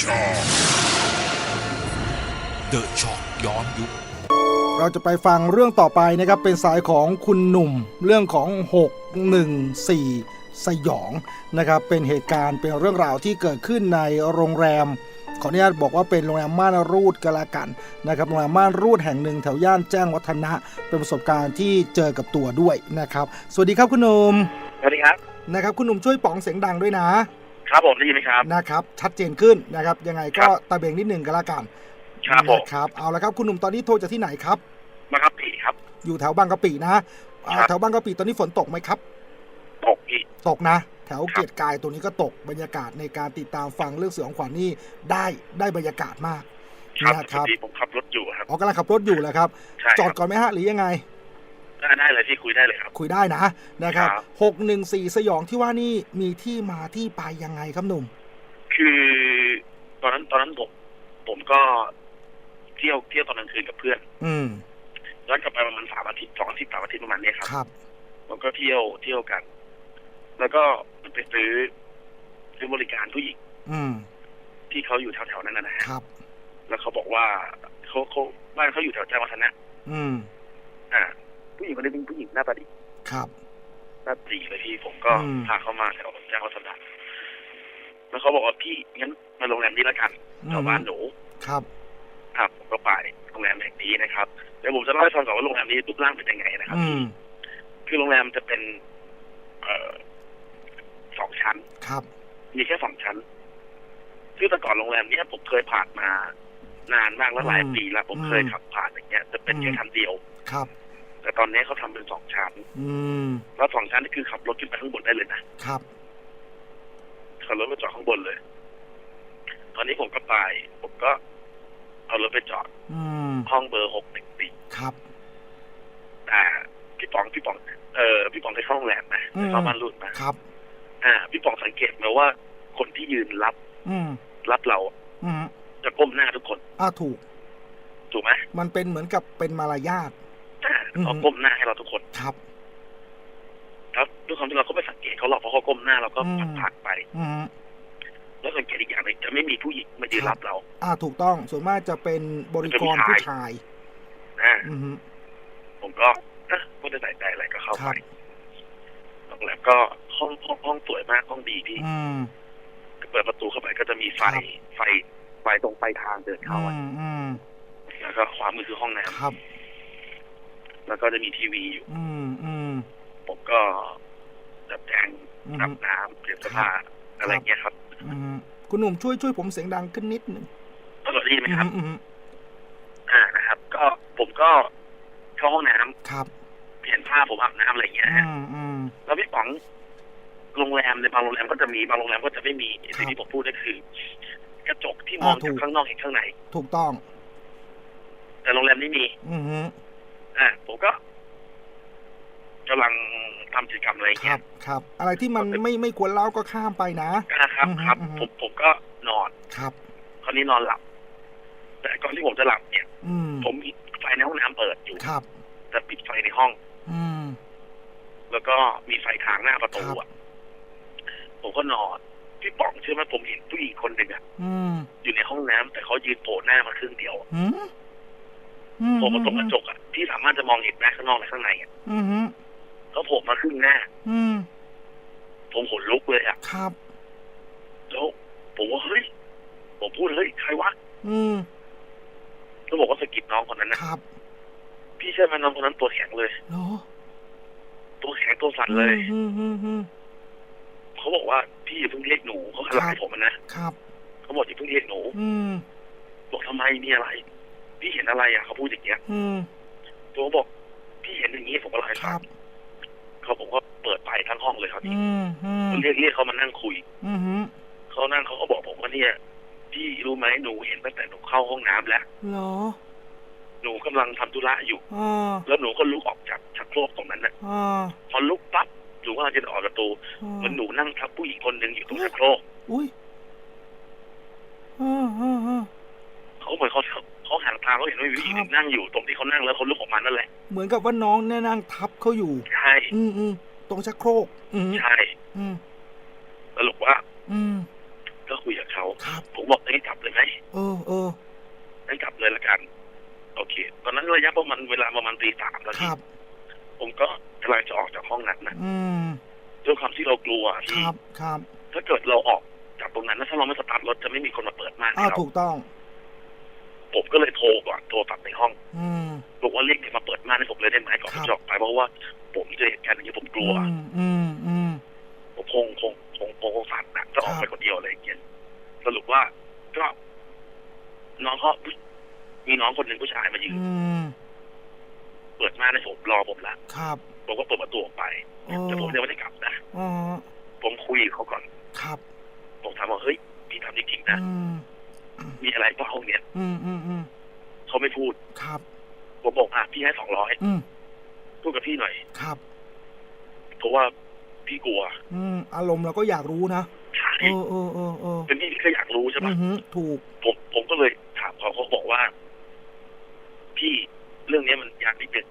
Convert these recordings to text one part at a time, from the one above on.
ช็อกเดอะช็อกย้อนยุค เราจะไปฟังเรื่องต่อไปนะครับ เป็นสายของคุณหนุ่ม เรื่องของ 614 สยองนะครับ เป็นเหตุการณ์เป็นเรื่องราวที่เกิดขึ้นในโรงแรม ขออนุญาตบอกว่าเป็นโรงแรมม่านรูดกนละกันนะครับโรงแรมม่านรูดแห่งหนึ่งแถวย่านแจ้งวัฒนะ เป็นประสบการณ์ที่เจอกับตัวด้วยนะครับ สวัสดีครับคุณหนุ่มสวัสดีครับนะครับคุณหนุ่มช่วยป๋องเสียงดังด้วยนะ ครับผมได้ยินไหมครับนะครับ ชัดเจนขึ้นนะครับ ยังไงก็ครับตะเบงนิดหนึ่งก็แล้วกันครับผมนะครับเอาละครับคุณหนุ่มตอนนี้โทรจากที่ไหนครับมาครับผีครับ อยู่แถวบางกะปินะอ่าครับแถวบางกะปิตอนนี้ฝนตกไหมครับ ตกพี่ตกนะแถวครับเกียรติกายตัวนี้ก็ตกบรรยากาศในการติดตามฟังเรื่องเสือของขวัญนี่ได้ได้บรรยากาศมากครับนะพคอรับดีผมขับรถอยู่ครับอ๋อกำลังขับรถอยู่แหละครับใช่จอดครับก่อนไหมฮะหรือยังไง ได้ได้เลยพี่คุยได้เลยครับ คุยได้นะนะครับครับหกหนึ่งสี่สยองที่ว่านี่มีที่มาที่ไปยังไงครับหนุ่ม คือตอนนั้นตอนนั้นผมผมก็เที่ยวเที่ยวตอนกลางคืนกับเพื่อน อืมย้อนกลับไปประมาณสามอาทิตย์สองอาทิตย์สามอาทิตย์ประมาณเนี้ยครับครับผมก็เที่ยวเที่ยวกัน แล้วก็ไปซื้อซื้อบริการผู้หญิงอืม ที่เขาอยู่แถวๆนั้นนะฮะครับ แล้วเขาบอกว่าเขาเขาบ้านเขาอยู่แถวแจ้งวัฒนะอืม อ่า ผู้หญิงคนนี้เป็นผู้หญิงหน้าตาดีครับ หน้าตาดีเลยพี่ผมก็อืม พาเขามาแถวแจ้งวัฒนะแล้วเขาบอกว่าพี่งั้นมาโรงแรมนี้แล้วกันแถวบ้านหนู ครับ ครับผมก็ไปโรงแรมแห่งนี้นะครับเดี๋ยวผมจะเล่าให้ฟังก่อนว่าโรงแรมนี้รูปร่างเป็นยังไงนะครับอืม คือโรงแรมจะเป็น เอ่อสองชั้น ครับ มีแค่สองชั้นคือแต่ก่อนโรงแรมเนี้ยผมเคยผ่านมานานมากแล้วหลายอืมปีแล้วผมอืมเคยขับผ่านอย่างเงี้ยจะเป็นแค่อืมชั้นเดียว ครับ แต่ตอนนี้เขาทำเป็นสองชั้น อืมแล้วสองชั้นนี่คือขับรถขึ้นไปข้างบนได้เลยนะครับขับรถไปจอดข้างบนเลย ตอนนี้ผมก็ไป ผมก็ เอารถไปจอดอืมห้องเบอร์หกหนึ่งสี่ครับแต่พี่ป๋องพี่ป๋องเออพี่ป๋องไปเข้าโรงแรมไหมอืมไปเข้าบ้านรุ่นไหมครับ อ่า พี่ป๋องสังเกตไหมว่า คนที่ยืนรับ อืมรับเราอืมจะก้มหน้าทุกคน อ่าถูก ถูกไหมมันเป็นเหมือนกับเป็นมารยาทอ่าอืม เขาก้มหน้าให้เราทุกคนครับแล้วด้วยความที่เราก็ไม่สังเกตเขาหรอกเพราะเขาก้มหน้าเราก็อืมผ่านๆไปอืมแล้วสังเกตอีกอย่างหนึงจะไม่มีผู้หญิงมายืนรับเรา อ่า ถูกต้องส่วนมากจะเป็นบริกรเป็นผู้ผู้ชาชายยอ่าอืมผมก็เอ๊ะไม่ได้ใส่ใจอะไรก็เข้าคไปรับโรงแรมก็ห้องห้องห้องสวยมากห้องดีพี่อืมเปิดประตูเข้าไปก็จะมีไฟครับไฟไฟตรงไปลายทางเดินเข้าอือะมอืมแล้วก็ขวามือคือห้องน้ำครับ แล้วก็จะมีทีวีอยู่ อืมอืมผมก็จับแจงอืมอาบน้ำเปลี่ยนเสื้อผ้าอะไรเงี้ยครับ อืมคุณหนุ่มช่วยช่วยผมเสียงดังขึ้นนิดหนึ่งตลอดได้ยินไหมครับอืมอืมอ่านะครับ ก็ผมก็เข้าห้องน้ำครับ เปลี่ยนผ้าผมอาบน้ำอะไรเงี้ยอืฮะมอืมแล้วพี่ป๋องโรงแรมในบางโรงแรมก็จะมีบางโรงแรมก็จะไม่มีครับสิ่งที่ผมพูดก็คือ กระจกที่มองอ่าถูจากกข้างนอกเห็นข้างใน ถูกต้อง แต่โรงแรมนี้มี อืม อ่าผมก็กำลังทำกิจกรรมอะไรคเงี้รัยบครับ อะไรที่มันไม่ไม่ควรเล่าก็ข้ามไปนะ นะครับอือฮึครับ อือฮึผมผมก็นอน ครับ คราวนี้นอนหลับ แต่ก่อนที่ผมจะหลับเนี่ย อืมผมมีไฟในห้องน้ำเปิดอยู่ครับ แต่ปิดไฟในห้อง อืม แล้วก็มีไฟทางหน้าประตูครับ อะผมก็นอนพี่ป๋องเชื่อไหมผมเห็นผู้หญิงคนหนึ่งอะอืมอยู่ในห้องน้ำแต่เขายืนโผล่หน้ามาครึ่งเดียวอืมอื โผล่มาตรงกระจกอะที่สามารถจะมองเห็นหน้าข้างนอกและข้างในอะอืมเขาโผล่มาครึ่งหน้า อืมผมขนลุกเลยอะครับแล้วผมว่าเฮ้ยผมพูดเฮ้ยใครวะอืมแล้วบอกว่าสะกิดน้องคนนั้นนะครับ พี่เชื่อไหมน้องคนนั้นตัวแข็งเลยเหรอตัวแข็งตัวสั่นเลยอืมอืมอืมเขาบอกว่าพี่อย่าเพิ่งเรียกหนูเขาขลายผมอะนะครับเขาบอกอย่าเพิ่งเรียกหนูอืมบอกทำไมมีอะไร พี่เห็นอะไรอะเขาพูดอย่างเงี้ยอืมตัวบอก พี่เห็นอย่างนี้ผมก็เล่าให้คฟัรังบ เขาผมก็เปิดไฟทั้งห้องเลยครับอืมอืมเรียกเรียกเขามานั่งคุย อืมเขานั่งเขาก็บอกผมว่าเนี่ยพี่รู้ไหมหนูเห็นตั้งแต่หนูเข้าห้องน้ำแล้ว เหรอหนูกำลังทำธุระอยู่ อ่าแล้วหนูก็ลุกออกจากชักโครกตรงนั้นน่ะอ่าพอลุกปั๊บหนูก็จะออกประตูอ่าเหมือนหนูนั่งทับผู้หญิงคนหนึ่งอยู่ตรงชักโครก อุ้ยอ่าอ่าอ่า เขาเหมือนเขาเขาหันทางเขาเห็นว่า มีผู้หญิงครับ นั่งอยู่ตรงที่เขานั่งแล้วเขาลุกออกมานั่นแหละเหมือนกับว่าน้องเนี่ยนั่งทับเขาอยู่ ใช่อืมอืมตรงชักโครก อืมใช่อืมสรุปว่าอืมก็คุยกับเขาครับ ผมบอกเอ้ยจับกัน โอเค ตอนนั้นระยะประมาณเวลาประมาณตีสามแล้วคพี่รับ ผมก็กำลังจะออกจากห้องนั้นนะอืมด้วยความที่เรากลัวคที่รับครับถ้าเกิดเราออกจากตรงนั้นนะถ้าเราไม่สตาร์ทรถจะไม่มีคนมาเปิดม่านอ้าให้วเราถูกต้อง ผมก็เลยโทรก่อนโทรกลับในห้องอืมบอกว่าเรียกเด็กมาเปิดม่านให้ผมเลยได้ไหมก่อนครับที่จะออกไปเพราะว่า ผมเจอเหตุการณ์อย่างนี้ผมกลัวอืมอืมอืมผมคงคงคงคงคงสั่นนะจะออกครับไปคนเดียวอะไรอย่างเงี้ยสรุปว่าก็น้องเขามีน้องคนหนึ่งผู้ชายมายืนอืมเปิดม่านให้ผมรอผมละครับผมก็เปิดประตูออกไปอ๋อแต่ผมยังไม่ได้กลับนะอ๋อผมคุยกับเขาก่อน ครับ ผมถามว่าเฮ้ยพี่ทำจริงๆนะ อืมมีอะไรเปล่าห้องเนี้ยอืมอืมอืมเขาไม่พูดครับผมบอกอะพี่ให้สองร้อยอืมพูดกับพี่หน่อยครับเพราะว่าพี่กลัว อืมอารมณ์เราก็อยากรู้นะใช่เออเออเออเออเป็นพี่พี่ก็อยากรู้ใช่อืปะอหือถูก ผมผมก็เลยถามเขาเขาบอกว่า พี่เรื่องเนี้ยมันยากนิดนึง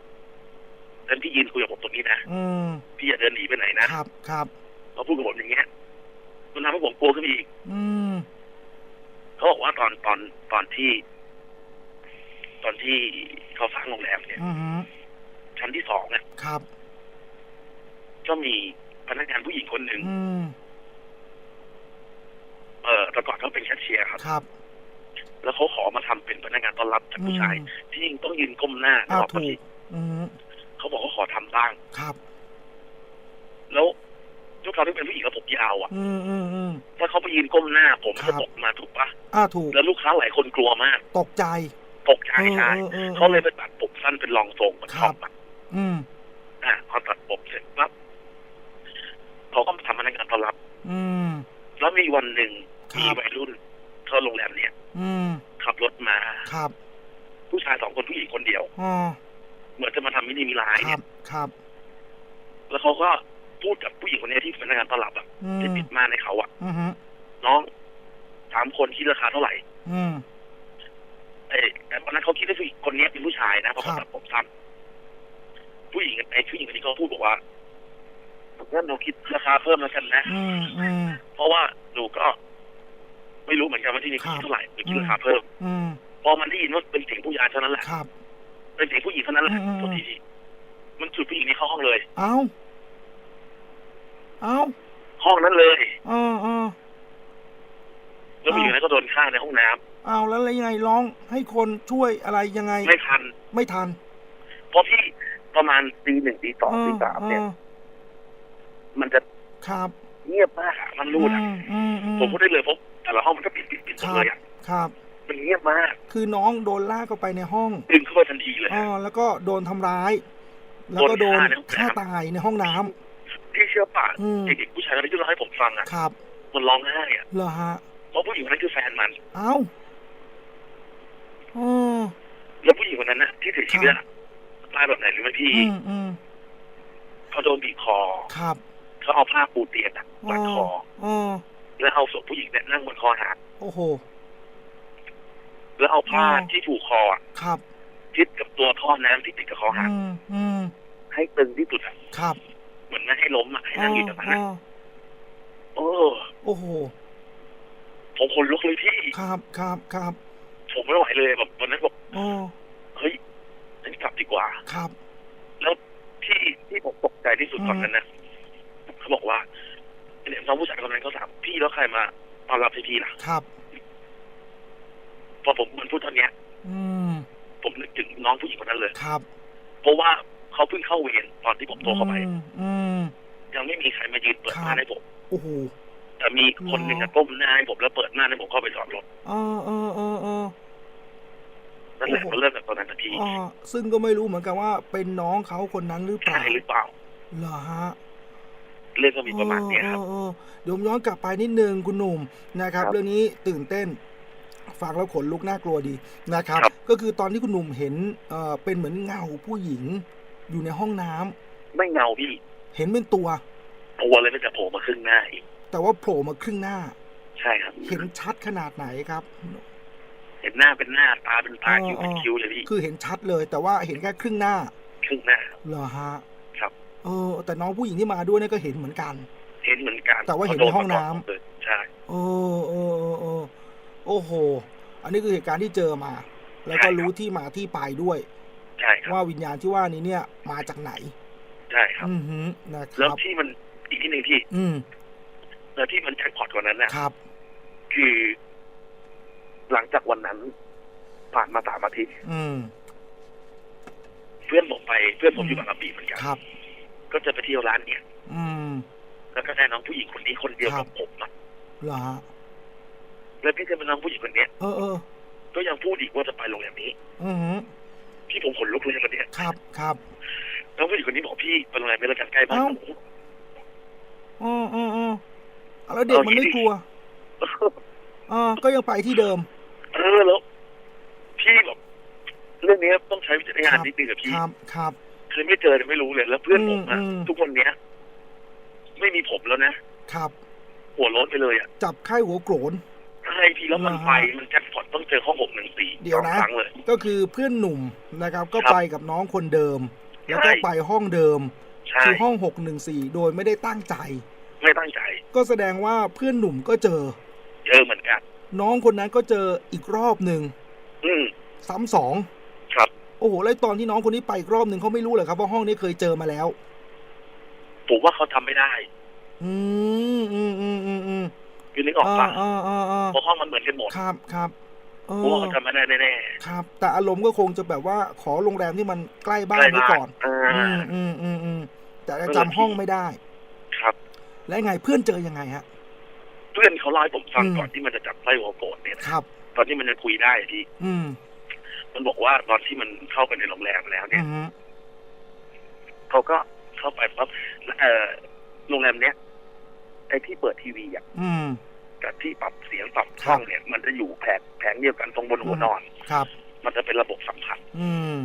งั้นพี่ยืนคุยกับผมตรงนี้นะอืมพี่อย่าเดินหนีไปไหนนะครับ ครับเขาพูดกับผมอย่างเงี้ยมันทำให้ผมกลัวขึ้นไปอีก อืม เขาบอกว่าตอนตอนตอนที่ ตอนที่เขาสร้างโรงแรมเนี่ยอือหือชั้นที่สองเนี่ยครับ ก็มีพนักงานผู้หญิงคนหนึ่งอืมเออแต่ก่อนเขาเป็นแคชเชียร์ครับครับ แล้วเขาขอมาทำเป็นพนักงานต้อนรับจากผู้ชายอืมที่จริงต้องยืนก้มหน้าอ่าบอกถูพี่กอืมเขาบอกเขาขอทำบ้างครับ แล้ว ด้วยความที่เป็นผู้หญิงกับผมยาวอะอืมอืมอืมถ้าเขาไปยืนก้มหน้าผมครัจะบตกมาถูกปะอ่าถูก แล้วลูกค้าหลายคนกลัวมาก ตกใจ ตกใจเออใช่เออเออเขาเลยไปตัดผมสั้นเป็นรองทรงเหมือนครัท็อบปอะอืมอะพอตัดผมเสร็จปั๊บเขาก็มาทำพนักงานต้อนรับ อืม แล้วมีวันหนึ่งครับมีวัยรุ่นเข้าโรงแรมเนี่ย อืม ขับรถมาครับ ผู้ชายสองคนผู้หญิงคนเดียวอ๋อเหมือนจะมาทำมินิมิลายคเนี่รัยบครับ แล้วเขาก็ พูดกับผู้หญิงคนนี้ที่เป็นพนักงานต้อนรับอะอืที่มปิดม่านให้เขาอะอือหือน้องถามคนคิดราคาเท่าไหร่ อืมเอ้ยแต่วันนั้นเขาคิดว่าผู้หญิงคนนี้เป็นผู้ชายนะเพราะเขาครัตับดผมสั้นผู้หญิงไอ้ผู้หญิงคนนี้เขาพูดบอกว่างั้นเราคิดราคาเพิ่มแล้วกันนะอืมอืมเพราะว่าหนูก็ ไม่รู้เหมือนกันว่าที่นี่ครับคิดเท่าไหร่หนูคิดราคาเพิ่มอืมพอมันได้ยินว่าเป็นเสียงผู้ชายเท่านั้นแหละครับเป็นเสียงผู้หญิงเท่านั้นแหละอืมอืมตัวทีมันฉุดผู้หญิงนี้เข้าห้องเลย เอา เอาห้องนั้นเลยเออเออแล้วผู้หญิงนั้นก็โดนฆ่าในห้องน้ำเอาแล้วยังไงร้องให้คนช่วยอะไรยังไง ไม่ทัน ไม่ทันเพราะพี่ประมาณตีหนึ่งตีสองเออตีสามเนี่ยออมันจะครับเงียบมากอะมันรูดอะอืมอืมอืมผมพูดได้เลยเพราะแต่ละห้องมันก็ปิดปิดปิดหมคดรัเลบยอะครับ มันเงียบมากคือน้องโดนลากเข้าไปในห้องดึงเข้าไปทันทีเลย อ๋อแล้วก็โดนทำร้าย แล้วก็โดโดนนฆ่าในห้องน้ำ ฆ่าตายในห้องน้ำ พี่เชื่อป่ะอืมเด็กๆผู้ชายคนนี้ที่เล่าให้ผมฟังอะครับมันร้องไห้อะเหรอฮะเพราะผู้หญิงคนนั้นคือแฟนมันเอ้าอ๋อแล้วผู้หญิงคนนั้นน่ะที่เสียชีวิตอะตายแบบไหนรู้ไหมพี่อืมอืมเขาโดนบีบคอครับเขาเอาผ้าปูเตียงอะรัดคออ๋อแล้วเอาศพผู้หญิงเนี่ยนั่งบนคอหักโอ้โหแล้วเอาผ้าอ๋อที่ถูกคออะครับชิดกับตัวท่อน้ำที่ติดกับคอหักอืมอืมให้ตึงที่สุดอะครับ เหมือนไม่ให้ล้มอะให้นั่งอยู่ตรงนั้นอะอ๋อโอ้โอ้โหผมคนลุกเลยพี่ครับครับครับผมไม่ไหวเลยแบบวันนั้นบอกอ๋อเฮ้ยฉันกลับดีกว่า ครับ แล้วที่ที่ผมตกใจที่สุดอืมตอนนั้นนะเขาบอกว่าเนี่ยน้องผู้ชายคนนั้นเขาถามพี่แล้วใครมาต้อนรับให้พี่ล่ะครับ พอผมมันพูดตอนเนี้ย อืมผมนึกถึงน้องผู้หญิงคนนั้นเลยครับ เพราะว่า เขาเพิ่งเข้าเวรตอนที่ผมโทรเข้าไปอืมอืมยังไม่มีใครมายืนเปิดครับม่านให้ผมโอ้โหแต่มีคนหนึ่งอะก้มหน้าให้ผมแล้วเปิดม่านให้ผมเข้าไปจอดรถเออเออเออเออนั่นแหละโอ้โหมันเริ่มจากตอนนั้นทันทีอ่าซึ่งก็ไม่รู้เหมือนกันว่าเป็นน้องเขาคนนั้นหรือเปล่าใช่หรือเปล่าเหรอฮะเรื่องก็มีประมาณเนี้ยครับเออเออเออเดี๋ยวผมย้อนกลับไปนิดนึงคุณหนุ่มนะครับครับ เรื่องนี้ตื่นเต้นฟังแล้วขนลุกน่ากลัวดีนะครับครับก็คือตอนที่คุณหนุ่มเห็นเอ่อเป็นเหมือนเงาผู้หญิง อยู่ในห้องน้ำไม่เงาพี่ เห็นเป็นตัวตัวเลยมันจะโผล่มาครึ่งหน้าอีก แต่ว่าโผล่มาครึ่งหน้า ใช่ครับ เห็นชัดขนาดไหนครับ เห็นหน้าเป็นหน้าตาเป็นตาอ๋อคิ้วเป็นอ๋อคิ้วเลยพี่ คือเห็นชัดเลย แต่ว่าเห็นแค่ครึ่งหน้า ครึ่งหน้า เหรอฮะ ครับ เออ แต่น้องผู้หญิงที่มาด้วยเนี่ยก็เห็นเหมือนกัน เห็นเหมือนกัน แต่ว่าเห็นในห้องน้ำเขโดมาก่เลยใช่เออเออเออเออโอ้โห อันนี้คือเหตุการณ์ที่เจอมา แล้วก็ใช่ครับรู้ที่มาที่ไปด้วยใช่ครับว่าวิญญาณที่ว่านี้เนี่ย มาจากไหน ใช่ครับ อือหือนะคแล้วรับที่มันอีกที่หนึ่งที่ อืมแล้วที่มันแจ็คพอตกว่านั้นนะครับ คือ หลังจากวันนั้น ผ่านมาสามอาทิตย์อืมเพื่อนผมไปเพื่อนผมอืมอยู่บางกะปิเหมือนกันครับ ก็จะไปเที่ยวร้านเนี้ยอืม แล้วก็ได้น้องผู้หญิงคนนี้คนเดียวครักับบผมอะเหรอฮะแล้วพี่จะเป็นน้องผู้หญิงคนเนี้ยเออเออก็ยังพูดอีกว่าจะไปโรงแรมนี้ อือ หือพี่ผมขนลุกเลยคนเนี้ยครับครับน้องผู้หญิงคนนี้บอกพี่ไปโรงแรมไม่แล้วกันใกล้บ้านเอ้าผมอ๋ออ๋ออ๋อแล้วเด็กมันไม่กลัวอ่าก็ยังไปที่เดิม เออแล้วพี่แบบเรื่องนี้ต้องใช้วิจารณญาณครับนิดนึงกับพี่ครับครับคือไม่เจอเนี่ยไม่รู้เลยแล้วเพื่อนผมอะอืมอืมทุกวันเนี้ย ไม่มีผมแล้วนะครับ หัวโล้นไปเลยอะจับไข้หัวโกรนใช่พี่แล้วมันเหรอฮะไปมันแจ็คพอ ตต้องเจอห้องหกหนึ่งสี่เดี๋ยวนะครั้งเลยก็คือเพื่อนหนุ่มนะครับ ก็ครับไปกับน้องคนเดิม แล้วก็ใช่ไปห้องเดิมใช่คือห้องหกหนึ่งสี่โดยไม่ได้ตั้งใจ ไม่ตั้งใจ ก็แสดงว่าเพื่อนหนุ่มก็เจอ เจอเหมือนกัน น้องคนนั้นก็เจออีกรอบหนึ่งอืมซ้ำสองครับ โอ้โหแล้วตอนที่น้องคนนี้ไปอีกรอบหนึ่งเขาไม่รู้เลยครับว่าห้องนี้เคยเจอมาแล้วผมว่าเขาทำไม่ได้อืมอืมอืมอืมอืมคือนึกออกอ่าปะอ่าอ่าอ่าเพราะห้องมันเหมือนกันหมดครับครับเอ ผมว่าอเขาทำไม่ได้แน่ครับ แต่อารมณ์ก็คงจะแบบว่าขอโรงแรมที่มันใกล้ๆบ้านไว้ก่อนอ่อืามอืมอืมอืมแต่เออจำห้องไม่ได้ ครับ แล้วไงเพื่อนเจอยังไงฮะเพื่อนเขาเล่าให้ผมฟังอืมก่อนที่มันจะจับไส้หัวโกรธเนี่ยนะครับ ตอนที่มันจะคุยได้ที่อืมมันบอกว่าตอนที่มันเข้าไปในโรงแรมแล้วอืเนี่ยมเขาก็เข้าไปปั๊บเอ่อโรงแรมเนี้ยไอ้ที่เปิดทีวีอะ อืม กับที่ปรับเสียงปรับช่องเนี่ย มันจะอยู่แผงแผงเดียวกันตรงบนหัวนอนครับ มันจะเป็นระบบสัมผัสอืม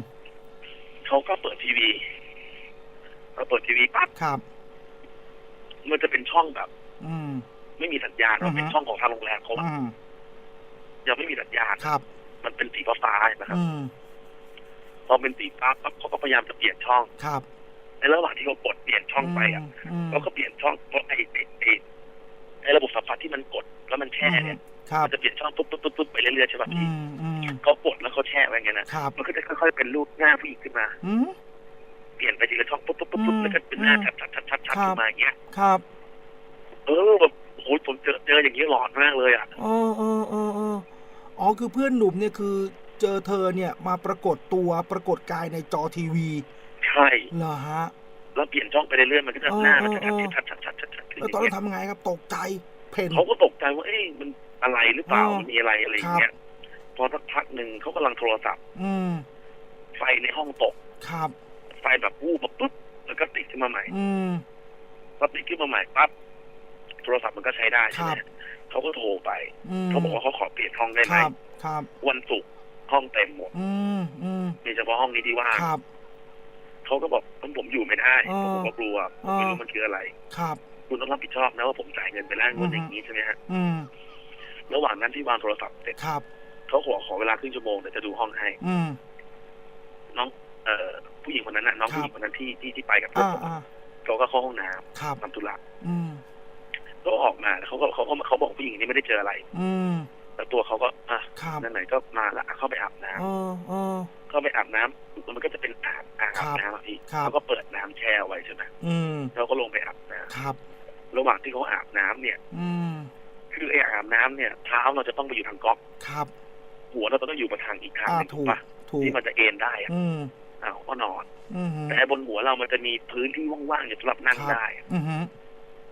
เขาก็เปิดทีวีพอเปิดทีวีปั๊บครับ มันจะเป็นช่องแบบ อืม ไม่มีสัญญาณอือฮึมันเป็นช่องของทางโรงแรมเขาอะอืมยังไม่มีสัญญาณครับ มันเป็นสีฟ้าๆนะครับอืมพอเป็นสีฟ้าปั๊บเขาก็พยายามจะเปลี่ยนช่องครับในระหว่างที่เขากดเปลี่ยนช่องไปอะมเขาก็เปลี่ยนช่องเพราะไอ้ไอ้ ไอ้ไอ้ระบบสัมผัสที่มันกดแล้วมันแช่เนี่ยครับมันจะเปลี่ยนช่องปุ๊บปุ๊บปุ๊บปุ๊บไปเรื่อยๆใช่ป่ะอืพี่มอืมเขากดแล้วเขาแช่ไว้ไงนะครับมันก็จะค่อยๆเป็นรูปหน้าผู้หญิงขึ้นมาอืมเปลี่ยนไปทีละช่องปุ๊บปุ๊บปุ๊บปุ๊บอืมแล้วก็เป็นหน้าอืมชัดชัดชัดชัดชัดครับขึ้นมาอย่างเงี้ยครับ เออแบบโอ้โหผมเจอเจออย่างนี้หลอนมากเลยอะเออเออเออเอออ๋อคือเพื่อนหนุ่มเนี่ยคือ เจอเธอเนี่ยมาปรากฏตัวปรากฏกายในจอทีวี ใช่เหรอฮะแล้วเปลี่ยนช่องไปเรื่อยๆมันก็จะเออหน้ามันจะเออเออชัดชัดชัดชัดชัดขึ้นอ แล้วตอนย่างนั้เงี้นยทำไงครับตกใจเพ่นเขาก็ตกใจว่าเอ้ยมันอะไรหรือเปล่าเออมันมีอะไรอะไรอย่างเงี้ยพอสักพักหนึ่งเขากำลังโทรศัพท์ อืมไฟในห้องตกครับ ไฟแบบวูบแบบปุ๊บแล้วก็ติดขึ้นมาใหม่ อืมพอติดขึ้นมาใหม่ปั๊บโทรศัพท์มันก็ใช้ได้ใช่ไหมครับเขาก็โทรไปอืมเขาบอกว่าเขาขอเปลี่ยนห้องได้ไหคมรับครับวันศุกร์ห้องเต็มหมดอืมอืมมีเฉพาะห้องนี้ที่ว่างครับเขาก็บอกผมผมอยู่ไม่ได้อ๋อผมก็กลัวผมไม่รู้มันคืออะไรครับ คุณต้องรับผิดชอบนะว่าผมจ่ายเงินไปแล้วอืเงิอนฮึอย่างนี้ใช่ไหมฮะอืมระหว่างนั้นที่วางโทรศัพท์เสร็จครับเขาขอขอเวลาครึ่งชั่วโมงเดี๋ยวจะดูห้องให้ อืมน้อง เอ่อผู้หญิงคนนั้นน่ะน้องครับผู้หญิงคนนั้นที่ที่ที่ไปกับเพื่อนอ่าผมอ่าเขาก็เข้าห้องน้ครับำทำธุระอืมก็ออกมาเขาก็เขาก็เขาบอกผู้หญิงนี้ไม่ได้เจออะไร อืมแต่ตัวเขาก็อะครับนั่นไหนๆก็มาละเข้าไปอาบน้ำเออเออเข้าไปอาบน้ำมันก็จะเป็นอ่างอ่างครัอาบบน้ำอะพี่ครับเขาก็เปิดน้ำแช่ไว้ใช่ไหมอืมเราก็ลงไปอาบน้ครับำ ระหว่างที่เขาอาบน้ำเนี่ย อืมคือไอ้อาบน้ำเนี่ยเท้าเราจะต้องไปอยู่ทางก๊อกครับ หัวเราต้องอยู่มาทางอีกทางอ่าหนึงถูถูกกปะถูกที่มันจะเอนได้อะอืมอ่าเขาก็นอนอืมแต่บนหัวเรามันจะมีพื้นที่ว่างๆอยู่สำหรับนั่งครับได้อืม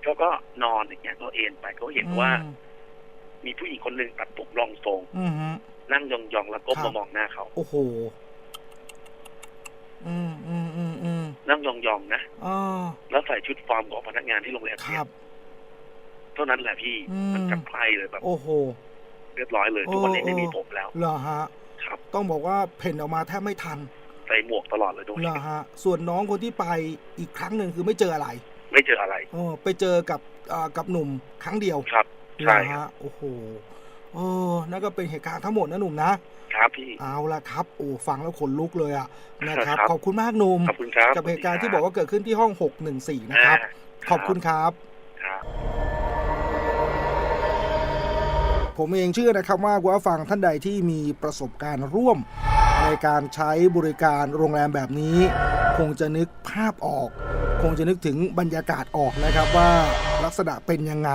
เขาก็นอนอย่างเงี้ยเขาเอนไปเขาเห็นว่า มีผู้หญิงคนหนึ่งตัดผมรองทรงอืมนั่งยองๆแล้วก้มครับมามองหน้าเขาโอ้โหอืมอืมอืมอืม นั่งยองๆนะอ่าแล้วใส่ชุดฟอร์มของพนักงานที่โรงแรมคเนี่รัยบเท่านั้นแหละพี่อืมมันจับใครเลยแบบ โอ้โห เรียบร้อยเลยทุกวันนี้ไม่มีผมแล้วเหรอฮะ ครับ ต้องบอกว่าเพ่นออกมาแทบไม่ทันใส่หมวกตลอดเลยตรงเหรนี้อฮะ ส่วนน้องคนที่ไปอีกครั้งหนึ่งคือไม่เจออะไร ไม่เจออะไรเออไปเจอกับอ่ากับหนุ่มครั้งเดียวครับเหรใช่อครับฮะโอ้โห เออนั่นก็เป็นเหตุการณ์ทั้งหมดนะหนุ่มนะครับพี่ เอาละครับ โอ้ฟังแล้วขนลุกเลยอะนะครับ ครับ ขอบคุณมากหนุ่มขอบคุณครับกับเหตุการณ์ที่บอกว่าเกิดขึ้นที่ห้อง 614 นะครับอ่าขอบคุณครับ ครับ ผมเองเชื่อนะครับว่าคุณผู้ฟังท่านใดที่มีประสบการณ์ร่วม ในการใช้บริการโรงแรมแบบนี้ คงจะนึกภาพออก คงจะนึกถึงบรรยากาศออกนะครับว่าลักษณะเป็นยังไง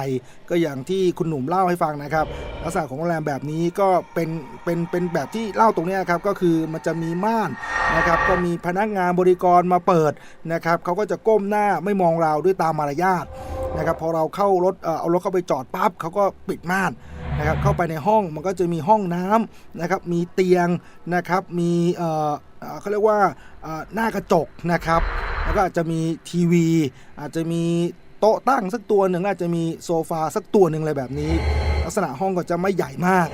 ก็อย่างที่คุณหนุ่มเล่าให้ฟังนะครับ ลักษณะของโรงแรมแบบนี้ก็เป็นเป็นเป็นแบบที่เล่าตรงนี้ครับก็คือมันจะมีม่านนะครับก็มีพนักงานบริกรมาเปิดนะครับเขาก็จะก้มหน้าไม่มองเราด้วยตามมารยาทนะครับพอเราเข้ารถเอารถเข้าไปจอดปั๊บเขาก็ปิดม่านนะครับเข้าไปในห้องมันก็จะมีห้องน้ำนะครับมีเตียงนะครับมีเออเขาเรียกว่าหน้ากระจกนะครับ แล้วก็อาจจะมีทีวี อาจจะมีโต๊ะตั้งสักตัวหนึ่งอาจจะมีโซฟาสักตัวหนึ่งอะไรแบบนี้ ลักษณะห้องก็จะไม่ใหญ่มาก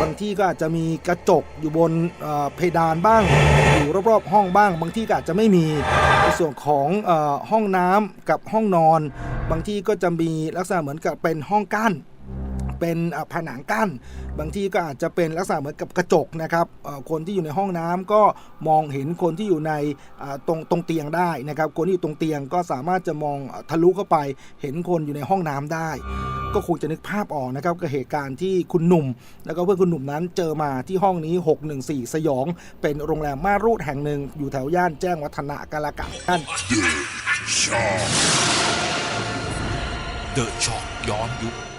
บางที่ก็อาจจะมีกระจกอยู่บนเเพดานบ้าง อยู่รอบๆห้องบ้าง บางที่ก็อาจจะไม่มีในส่วนของอห้องน้ำกับห้องนอน บางที่ก็จะมีลักษณะเหมือนกับเป็นห้องกั้น เป็นผนังกั้น บางทีก็อาจจะเป็นลักษณะเหมือนกับกระจกนะครับคนที่อยู่ในห้องน้ำก็มองเห็นคนที่อยู่ในตรงตรงเตียงได้นะครับ คนที่อยู่ตรงเตียงก็สามารถจะมองทะลุเข้าไปเห็นคนอยู่ในห้องน้ำได้ ก็คงจะนึกภาพออกนะครับกับเหตุการณ์ที่คุณหนุ่ม แล้วก็เพื่อนคุณหนุ่มนั้นเจอมาที่ห้องนี้ 614 สยอง เป็นโรงแรมม่ารูดแห่งหนึ่งอยู่แถวย่านแจ้งวัฒนะกาลกันท่านเดอะช็อกย้อนยุค